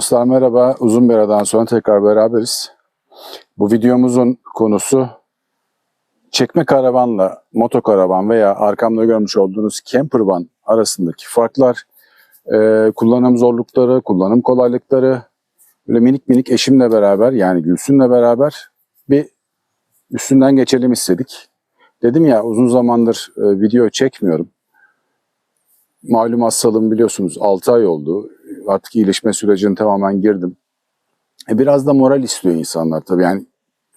Dostlar merhaba. Uzun bir aradan sonra tekrar beraberiz. Bu videomuzun konusu çekme karavanla motokaravan veya arkamda görmüş olduğunuz camper van arasındaki farklar, e, kullanım zorlukları, kullanım kolaylıkları, böyle minik minik eşimle beraber yani Gülsün'le beraber bir üstünden geçelim istedik. Dedim ya uzun zamandır e, video çekmiyorum. Malum hastalığım biliyorsunuz 6 ay oldu. Artık iyileşme sürecine tamamen girdim. E, biraz da moral istiyor insanlar tabii. Yani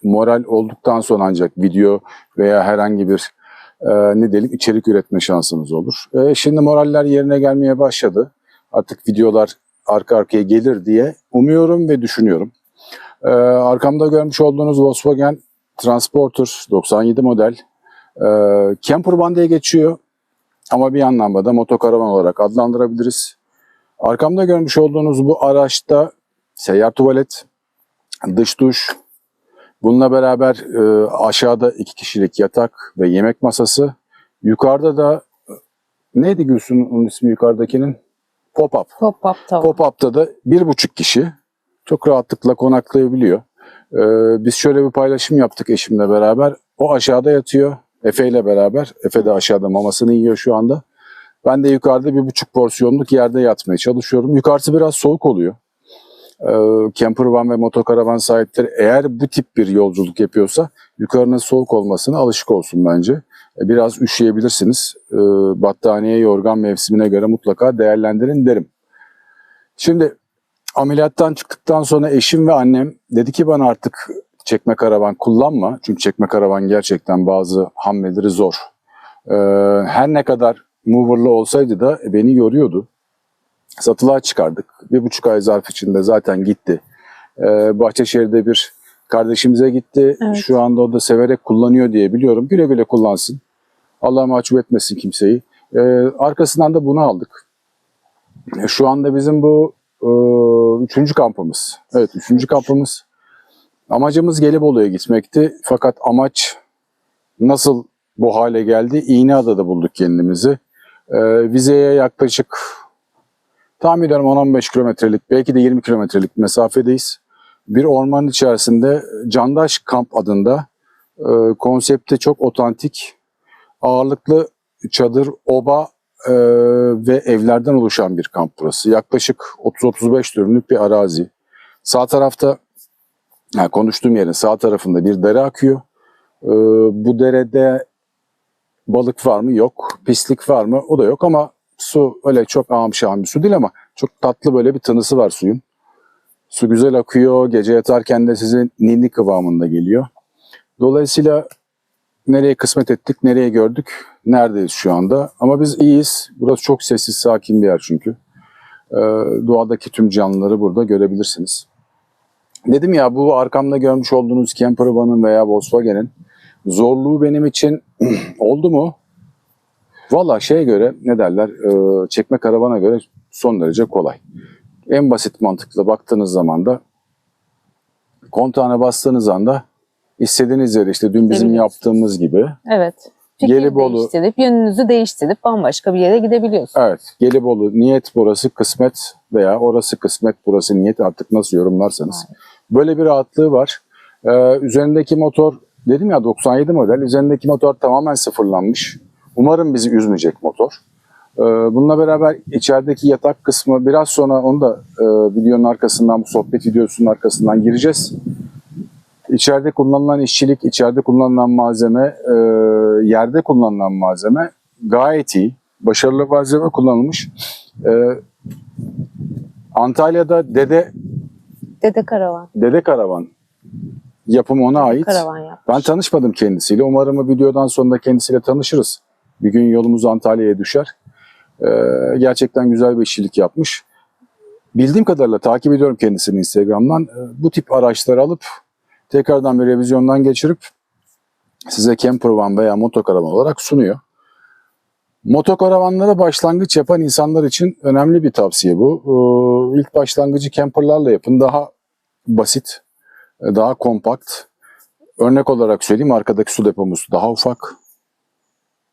moral olduktan sonra ancak video veya herhangi bir e, ne diyelim içerik üretme şansınız olur. E, şimdi moraller yerine gelmeye başladı. Artık videolar arka arkaya gelir diye umuyorum ve düşünüyorum. E, arkamda görmüş olduğunuz Volkswagen Transporter 97 model e, camper van diye geçiyor. Ama bir anlamda da motokaravan olarak adlandırabiliriz. Arkamda görmüş olduğunuz bu araçta seyyar tuvalet, dış duş, bununla beraber e, aşağıda iki kişilik yatak ve yemek masası. Yukarıda da neydi Gülsün onun ismi yukarıdakinin? Pop-up. Pop-up tavan. Pop-up'ta da bir buçuk kişi çok rahatlıkla konaklayabiliyor. Ee, biz şöyle bir paylaşım yaptık eşimle beraber. O aşağıda yatıyor. Efe ile beraber. Efe de aşağıda mamasını yiyor şu anda. Ben de yukarıda bir buçuk porsiyonluk yerde yatmaya çalışıyorum. Yukarısı biraz soğuk oluyor. Ee, camper van ve motokaravan sahipleri eğer bu tip bir yolculuk yapıyorsa yukarının soğuk olmasına alışık olsun bence. Ee, Biraz üşüyebilirsiniz. Ee, battaniye, yorgan mevsimine göre mutlaka değerlendirin derim. Şimdi ameliyattan çıktıktan sonra eşim ve annem dedi ki bana artık çekme karavan kullanma. Çünkü çekme karavan gerçekten bazı hamleleri zor. Ee, her ne kadar moverlı olsaydı da beni yoruyordu. Satılığa çıkardık. Bir buçuk ay zarf içinde zaten gitti. Ee, Bahçeşehir'de bir kardeşimize gitti. Evet. Şu anda o da severek kullanıyor diye biliyorum. Güle güle kullansın. Allah mahcup etmesin kimseyi. Ee, arkasından da bunu aldık. Şu anda bizim bu e, üçüncü kampımız. Evet üçüncü kampımız. Amacımız Gelibolu'ya gitmekti. Fakat amaç nasıl bu hale geldi? İğneada'da bulduk kendimizi. Ee, vizeye yaklaşık tahmin ediyorum 10-15 kilometrelik belki de 20 kilometrelik mesafedeyiz. Bir ormanın içerisinde Candaş Kamp adında e, konsepte çok otantik, ağırlıklı çadır, oba e, ve evlerden oluşan bir kamp burası. Yaklaşık 30-35 dönümlük bir arazi. Sağ tarafta yani konuştuğum yerin sağ tarafında bir dere akıyor. Ee, bu derede balık var mı? Yok. Pislik var mı? O da yok ama su öyle çok şahım bir su değil ama çok tatlı böyle bir tınısı var suyun. Su güzel akıyor. Gece yatarken de size ninni kıvamında geliyor. Dolayısıyla nereye kısmet ettik, nereye gördük, neredeyiz şu anda. Ama biz iyiyiz. Burası çok sessiz, sakin bir yer çünkü. Ee, doğadaki tüm canlıları burada görebilirsiniz. Dedim ya bu arkamda görmüş olduğunuz camper veya Volkswagen'in zorluğu benim için oldu mu? Valla şeye göre ne derler e, çekme karavana göre son derece kolay. En basit mantıkla baktığınız zaman da kontağına bastığınız anda istediğiniz yere işte dün bizim Gidebiliyorsunuz. yaptığımız gibi Evet. Fikir Gelibolu- değiştirip, yönünüzü değiştirip bambaşka bir yere gidebiliyorsun. Evet, Gelibolu niyet burası kısmet veya orası kısmet burası niyet artık nasıl yorumlarsanız. Böyle bir rahatlığı var. Ee, üzerindeki motor dedim ya 97 model üzerindeki motor tamamen sıfırlanmış. Umarım bizi üzmeyecek motor. Ee, bununla beraber içerideki yatak kısmı biraz sonra onu da e, videonun arkasından bu sohbet videosunun arkasından gireceğiz. İçeride kullanılan işçilik, içeride kullanılan malzeme, e, yerde kullanılan malzeme gayet iyi. Başarılı malzeme kullanılmış. E, Antalya'da Dede Dede karavan. Dede Karavan yapımı ona ait. Karavan. Ben tanışmadım kendisiyle. Umarım videodan sonra kendisiyle tanışırız. Bir gün yolumuz Antalya'ya düşer. E, gerçekten güzel bir işçilik yapmış. Bildiğim kadarıyla takip ediyorum kendisini Instagram'dan. E, bu tip araçları alıp tekrardan bir revizyondan geçirip size campervan veya motokaravan olarak sunuyor. Motokaravanlara başlangıç yapan insanlar için önemli bir tavsiye bu. Ee, ilk başlangıcı camperlarla yapın. Daha basit, daha kompakt. Örnek olarak söyleyeyim arkadaki su depomuz daha ufak.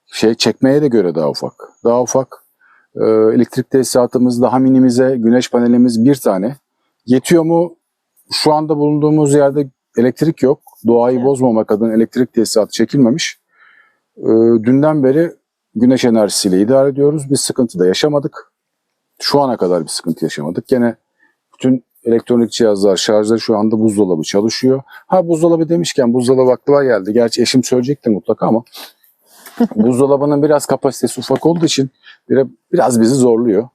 Şey çekmeye de göre daha ufak. Daha ufak. Ee, elektrik tesisatımız daha minimize. Güneş panelimiz bir tane. Yetiyor mu? Şu anda bulunduğumuz yerde elektrik yok. Doğayı Evet. bozmamak adına elektrik tesisatı çekilmemiş. Ee, dünden beri güneş enerjisiyle idare ediyoruz. Biz sıkıntı da yaşamadık. Şu ana kadar bir sıkıntı yaşamadık. Gene bütün elektronik cihazlar, şarjları şu anda buzdolabı çalışıyor. Ha buzdolabı demişken buzdolabı aklıma geldi. Gerçi eşim söyleyecekti mutlaka ama buzdolabının biraz kapasitesi ufak olduğu için biraz, biraz bizi zorluyor.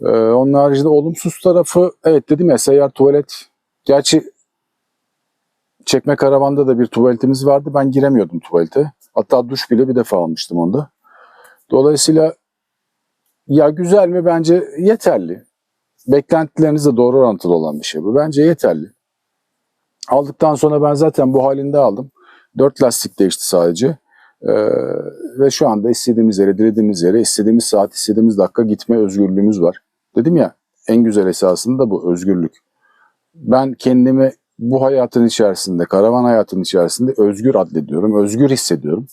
Ee, onun haricinde olumsuz tarafı evet dedim ya seyyar tuvalet. Gerçi çekme karavanda da bir tuvaletimiz vardı. Ben giremiyordum tuvalete. Hatta duş bile bir defa almıştım onda. Dolayısıyla ya güzel mi? Bence yeterli. Beklentilerinizle doğru orantılı olan bir şey bu. Bence yeterli. Aldıktan sonra ben zaten bu halinde aldım. Dört lastik değişti sadece. Ee, ve şu anda istediğimiz yere, dilediğimiz yere, istediğimiz saat, istediğimiz dakika gitme özgürlüğümüz var. Dedim ya en güzel esasında bu özgürlük. Ben kendimi bu hayatın içerisinde, karavan hayatının içerisinde özgür adlediyorum, özgür hissediyorum.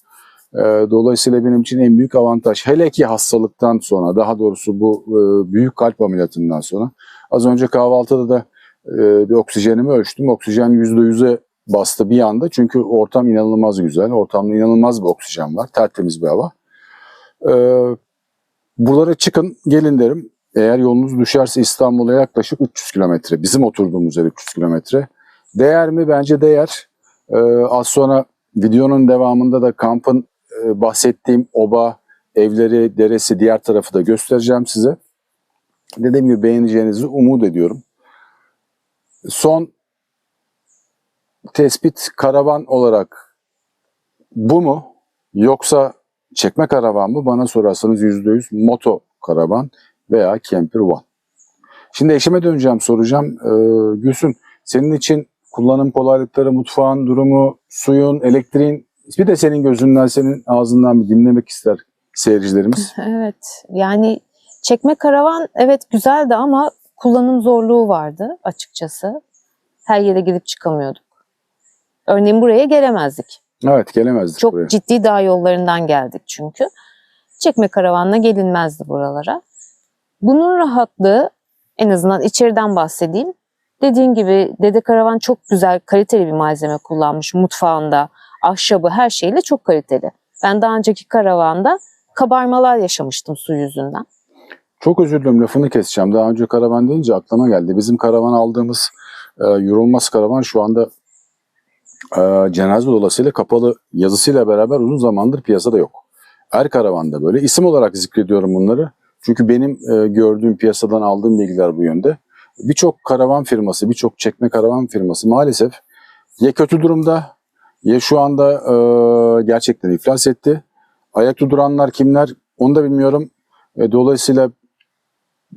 Ee, dolayısıyla benim için en büyük avantaj. Hele ki hastalıktan sonra, daha doğrusu bu e, büyük kalp ameliyatından sonra. Az önce kahvaltıda da e, bir oksijenimi ölçtüm. Oksijen %100'e bastı bir anda. Çünkü ortam inanılmaz güzel. Ortamda inanılmaz bir oksijen var. Tertemiz bir hava. Ee, buralara çıkın, gelin derim. Eğer yolunuz düşerse İstanbul'a yaklaşık 300 kilometre. Bizim oturduğumuz yer 300 kilometre. Değer mi? Bence değer. Ee, az sonra videonun devamında da kampın bahsettiğim oba, evleri, deresi, diğer tarafı da göstereceğim size. Dediğim gibi beğeneceğinizi umut ediyorum. Son tespit karavan olarak bu mu? Yoksa çekme karavan mı? Bana sorarsanız %100 moto karavan veya camper van. Şimdi eşime döneceğim soracağım. Ee, Gülsün senin için kullanım kolaylıkları, mutfağın durumu, suyun, elektriğin bir de senin gözünden, senin ağzından bir dinlemek ister seyircilerimiz. Evet yani çekme karavan evet güzeldi ama kullanım zorluğu vardı açıkçası. Her yere gidip çıkamıyorduk. Örneğin buraya gelemezdik. Evet gelemezdik Çok buraya. ciddi dağ yollarından geldik çünkü. Çekme karavanla gelinmezdi buralara. Bunun rahatlığı en azından içeriden bahsedeyim. Dediğin gibi Dede Karavan çok güzel, kaliteli bir malzeme kullanmış mutfağında, ahşabı her şeyle çok kaliteli. Ben daha önceki karavanda kabarmalar yaşamıştım su yüzünden. Çok özür dilerim lafını keseceğim. Daha önce karavan deyince aklıma geldi. Bizim karavan aldığımız e, yorulmaz karavan şu anda e, cenaze dolasıyla kapalı yazısıyla beraber uzun zamandır piyasada yok. Er karavanda böyle. İsim olarak zikrediyorum bunları. Çünkü benim e, gördüğüm piyasadan aldığım bilgiler bu yönde. Birçok karavan firması, birçok çekme karavan firması maalesef ya kötü durumda ya şu anda e, gerçekten iflas etti. Ayakta duranlar kimler onu da bilmiyorum. E, dolayısıyla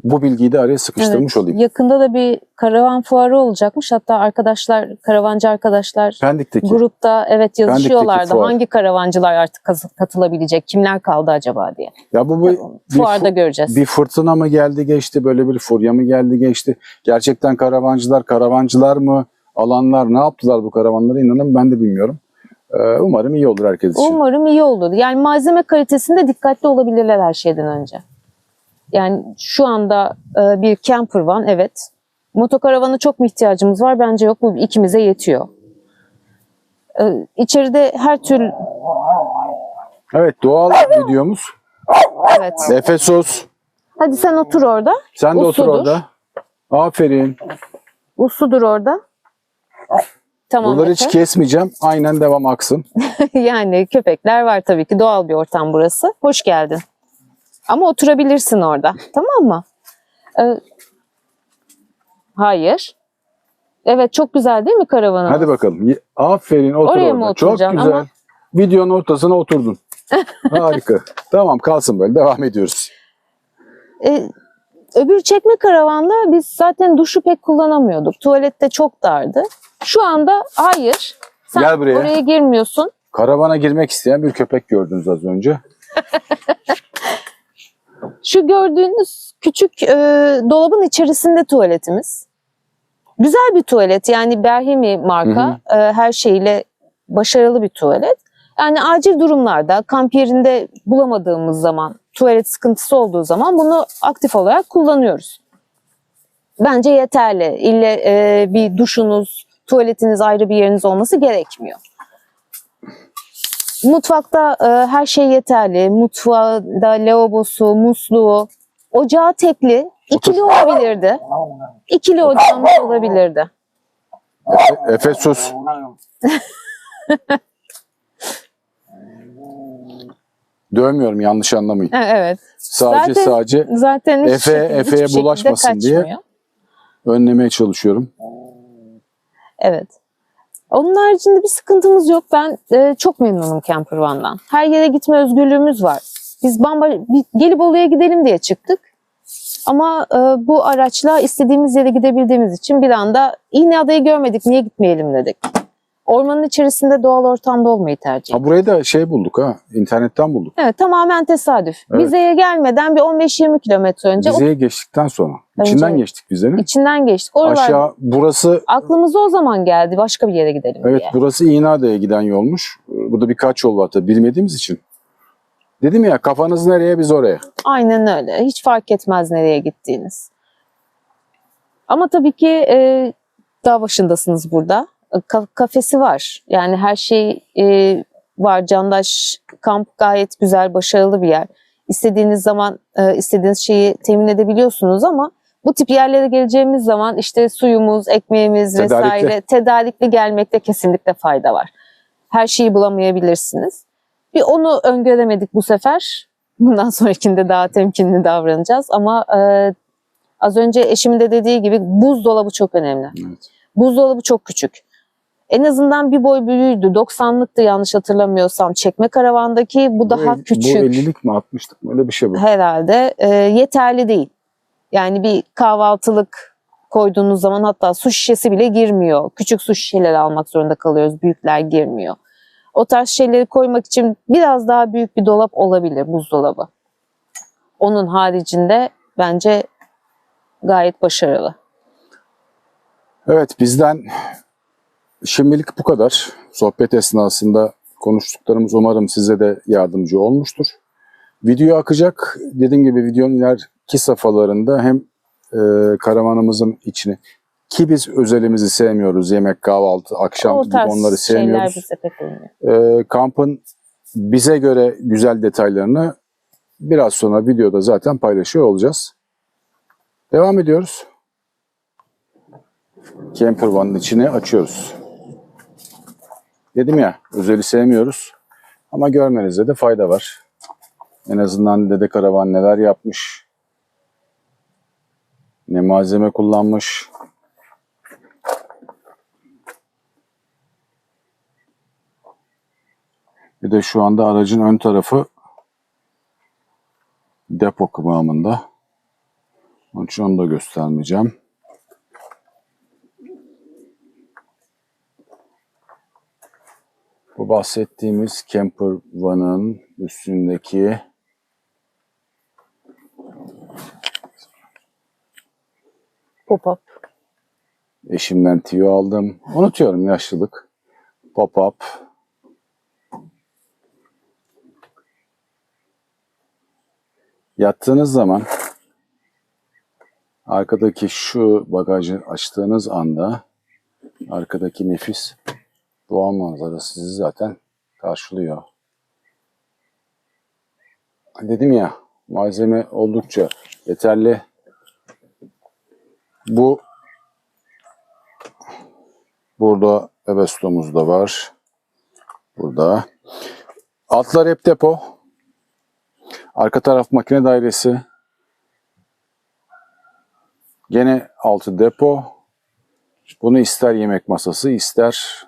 bu bilgiyi de araya sıkıştırmış Evet, olayım. Yakında da bir karavan fuarı olacakmış. Hatta arkadaşlar, karavancı arkadaşlar Pendik'teki. grupta evet yazışıyorlardı. Hangi karavancılar artık katılabilecek, kimler kaldı acaba diye. Ya bu, bu bir, Fuarda fu- göreceğiz. bir fırtına mı geldi geçti böyle bir furya mı geldi geçti. Gerçekten karavancılar karavancılar mı alanlar ne yaptılar bu karavanlara inanın ben de bilmiyorum. Ee, umarım iyi olur herkes için. Umarım iyi olur. Yani malzeme kalitesinde dikkatli olabilirler her şeyden önce. Yani şu anda e, bir camper van evet. Motokaravana çok mu ihtiyacımız var? Bence yok. Bu ikimize yetiyor. E, içeride her tür Evet doğal videomuz. evet. Efesos. Hadi sen otur orada. Sen de otur Usludur. orada. Aferin. Usludur orada. Tamam. Buraları hiç kesmeyeceğim. Aynen devam aksın. yani köpekler var tabii ki. Doğal bir ortam burası. Hoş geldin. Ama oturabilirsin orada. Tamam mı? Ee, hayır. Evet çok güzel değil mi karavanımız? Hadi bakalım. Aferin otur Oraya mı orada. Çok oturacaksın güzel. ama? Videonun ortasına oturdun. Harika. tamam kalsın böyle. Devam ediyoruz. Ee, öbür çekme karavanda biz zaten duşu pek kullanamıyorduk. Tuvalette çok dardı. Şu anda hayır. Sen Gel buraya. oraya girmiyorsun. Karavana girmek isteyen bir köpek gördünüz az önce. Şu gördüğünüz küçük e, dolabın içerisinde tuvaletimiz. Güzel bir tuvalet yani Berhimi marka e, her şeyle başarılı bir tuvalet. Yani acil durumlarda kamp yerinde bulamadığımız zaman tuvalet sıkıntısı olduğu zaman bunu aktif olarak kullanıyoruz. bence yeterli. İlle e, bir duşunuz, tuvaletiniz ayrı bir yeriniz olması gerekmiyor. Mutfakta e, her şey yeterli. Mutfağında lavabosu, musluğu, ocağı tekli, ikili olabilirdi. İkili ocağımız olabilirdi. Efe, Efe sus. Dövmüyorum yanlış anlamayın. Evet. Sadece Zaten- sadece Zaten Efe- Efe'ye bulaşmasın diye. önlemeye çalışıyorum. Evet. Onun haricinde bir sıkıntımız yok. Ben e, çok memnunum Camper One'dan. Her yere gitme özgürlüğümüz var. Biz bamba Gelibolu'ya gidelim diye çıktık. Ama e, bu araçla istediğimiz yere gidebildiğimiz için bir anda yine adayı görmedik niye gitmeyelim dedik. Ormanın içerisinde doğal ortamda olmayı tercih ettik. Ha, burayı da şey bulduk ha. internetten bulduk. Evet tamamen tesadüf. Evet. Vizeye gelmeden bir 15-20 kilometre önce Vizeye geçtikten sonra. İçinden geçtik vizenin. içinden geçtik. Oralar Aşağı burası aklımıza o zaman geldi başka bir yere gidelim evet diye. burası İğneada'ya giden yolmuş. Burada birkaç yol var tabii bilmediğimiz için. Dedim ya kafanız nereye biz oraya. Aynen öyle. Hiç fark etmez nereye gittiğiniz. Ama tabii ki e, dağ başındasınız burada. E, ka- kafesi var. Yani her şey e, var. Candaş kamp gayet güzel, başarılı bir yer. İstediğiniz zaman e, istediğiniz şeyi temin edebiliyorsunuz ama bu tip yerlere geleceğimiz zaman işte suyumuz, ekmeğimiz Tedarikli. vesaire tedarikli gelmekte kesinlikle fayda var. Her şeyi bulamayabilirsiniz. Bir onu öngöremedik bu sefer. Bundan sonrakinde daha temkinli davranacağız ama e, az önce eşimin de dediği gibi buzdolabı çok önemli. Evet. Buzdolabı çok küçük. En azından bir boy büyüğüydü. 90'lıktı yanlış hatırlamıyorsam çekme karavandaki bu daha el- küçük Bu 50'lik mi 60'lık mı öyle bir şey bu. herhalde. E, yeterli değil. Yani bir kahvaltılık koyduğunuz zaman hatta su şişesi bile girmiyor. Küçük su şişeleri almak zorunda kalıyoruz. Büyükler girmiyor. O tarz şeyleri koymak için biraz daha büyük bir dolap olabilir buzdolabı. Onun haricinde bence gayet başarılı. Evet bizden şimdilik bu kadar. Sohbet esnasında konuştuklarımız umarım size de yardımcı olmuştur. Video akacak. Dediğim gibi videonun ileriki safhalarında hem e, karavanımızın içini ki biz özelimizi sevmiyoruz. Yemek, kahvaltı, akşam o gibi onları sevmiyoruz. bize pek uymuyor. E, kampın bize göre güzel detaylarını biraz sonra videoda zaten paylaşıyor olacağız. Devam ediyoruz. Camper One'ın içini açıyoruz. Dedim ya özeli sevmiyoruz ama görmenizde de fayda var. En azından Dede Karavan neler yapmış, ne malzeme kullanmış. Bir de şu anda aracın ön tarafı depo kıvamında. Onun için onu da göstermeyeceğim. Bu bahsettiğimiz camper van'ın üstündeki Pop-up. eşimden tüyo aldım. Unutuyorum yaşlılık. Pop-up. Yattığınız zaman arkadaki şu bagajı açtığınız anda arkadaki nefis doğal manzara sizi zaten karşılıyor. Dedim ya malzeme oldukça yeterli. Bu burada Evestom'uz da var. Burada. Altlar hep depo. Arka taraf makine dairesi. Gene altı depo. Bunu ister yemek masası ister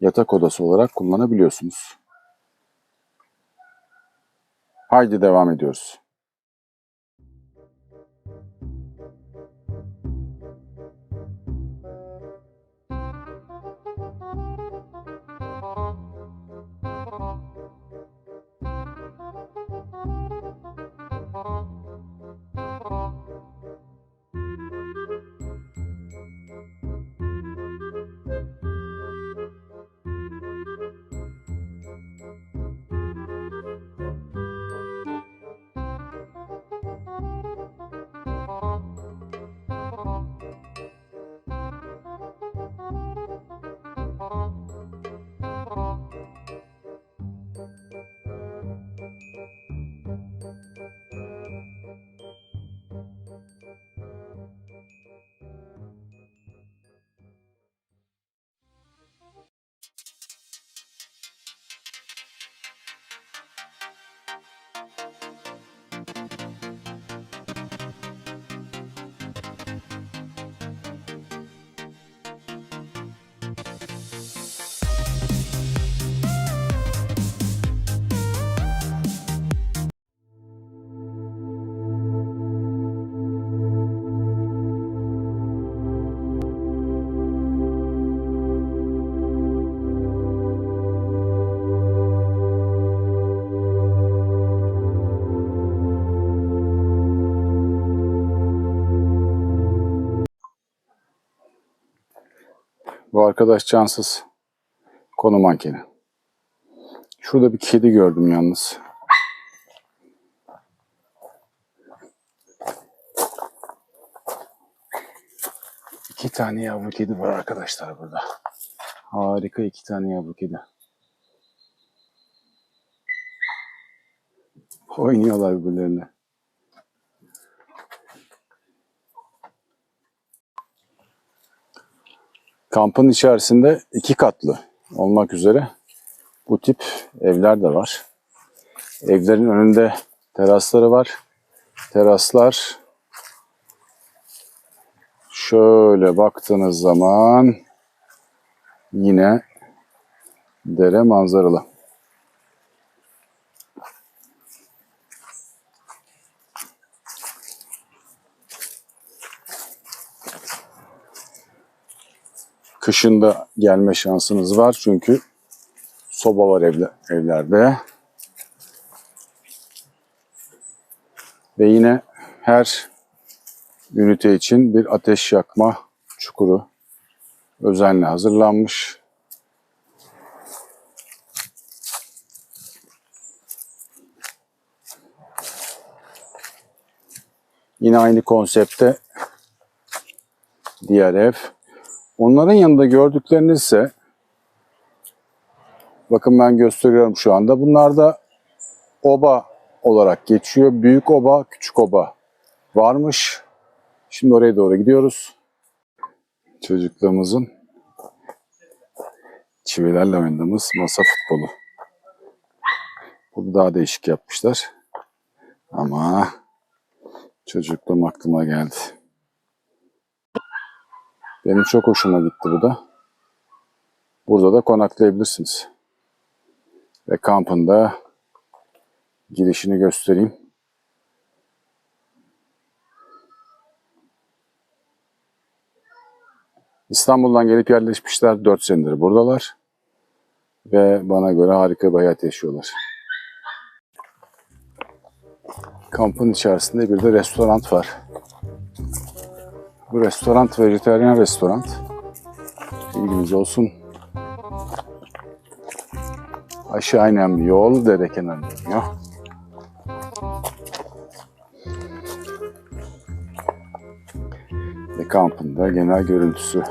yatak odası olarak kullanabiliyorsunuz. Haydi devam ediyoruz. Bu arkadaş cansız. Konu mankeni. Şurada bir kedi gördüm yalnız. İki tane yavru kedi var arkadaşlar burada. Harika iki tane yavru kedi. Oynuyorlar birbirlerine. Kampın içerisinde iki katlı olmak üzere bu tip evler de var. Evlerin önünde terasları var. Teraslar şöyle baktığınız zaman yine dere manzaralı. Kışın da gelme şansınız var çünkü soba var evle- evlerde. Ve yine her ünite için bir ateş yakma çukuru özenle hazırlanmış. Yine aynı konsepte diğer ev. Onların yanında gördükleriniz ise bakın ben gösteriyorum şu anda. Bunlar da oba olarak geçiyor. Büyük oba, küçük oba varmış. Şimdi oraya doğru gidiyoruz. Çocukluğumuzun çivilerle oynadığımız masa futbolu. Bunu daha değişik yapmışlar. Ama çocukluğum aklıma geldi. Benim çok hoşuma gitti bu da. Burada da konaklayabilirsiniz. Ve kampında girişini göstereyim. İstanbul'dan gelip yerleşmişler. 4 senedir buradalar. Ve bana göre harika bir hayat yaşıyorlar. Kampın içerisinde bir de restoran var. Bu restoran vejetaryen restoran. Bilginiz olsun. Aşağı inen bir yol dere kenarında iniyor. Ve kampın da genel görüntüsü.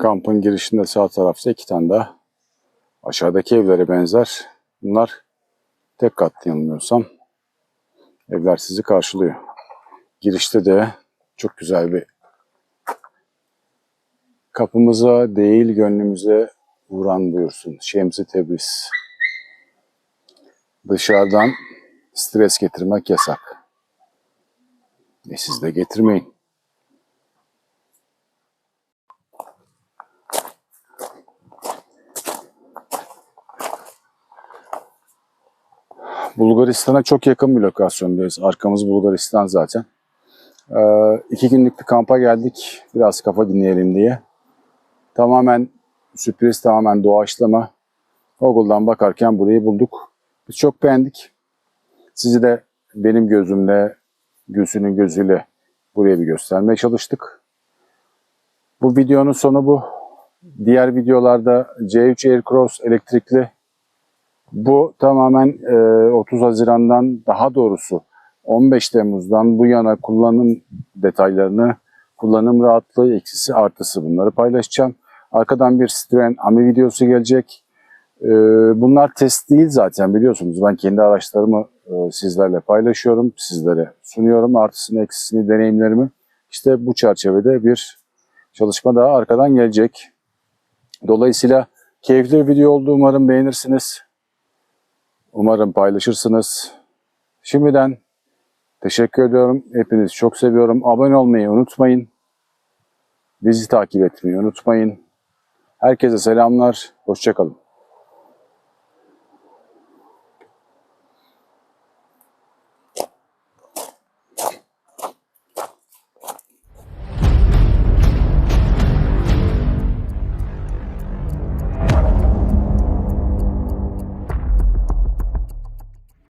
Kampın girişinde sağ tarafta iki tane daha aşağıdaki evlere benzer. Bunlar tek katlı yanılmıyorsam. Evler sizi karşılıyor. Girişte de çok güzel bir kapımıza değil gönlümüze vuran buyursun. Şemsi Tebriz. Dışarıdan stres getirmek yasak. E siz de getirmeyin. Bulgaristan'a çok yakın bir lokasyondayız. Arkamız Bulgaristan zaten. Ee, iki günlük bir kampa geldik. Biraz kafa dinleyelim diye. Tamamen sürpriz, tamamen doğaçlama. Google'dan bakarken burayı bulduk. Biz çok beğendik. Sizi de benim gözümle, Gülsün'ün gözüyle buraya bir göstermeye çalıştık. Bu videonun sonu bu. Diğer videolarda C3 Aircross elektrikli bu tamamen e, 30 Haziran'dan daha doğrusu 15 Temmuz'dan bu yana kullanım detaylarını, kullanım rahatlığı, eksisi, artısı bunları paylaşacağım. Arkadan bir Citroen Ami videosu gelecek. E, bunlar test değil zaten biliyorsunuz. Ben kendi araçlarımı e, sizlerle paylaşıyorum, sizlere sunuyorum. Artısını, eksisini, deneyimlerimi. İşte bu çerçevede bir çalışma daha arkadan gelecek. Dolayısıyla keyifli bir video oldu. Umarım beğenirsiniz. Umarım paylaşırsınız. Şimdiden teşekkür ediyorum. Hepinizi çok seviyorum. Abone olmayı unutmayın. Bizi takip etmeyi unutmayın. Herkese selamlar. Hoşçakalın.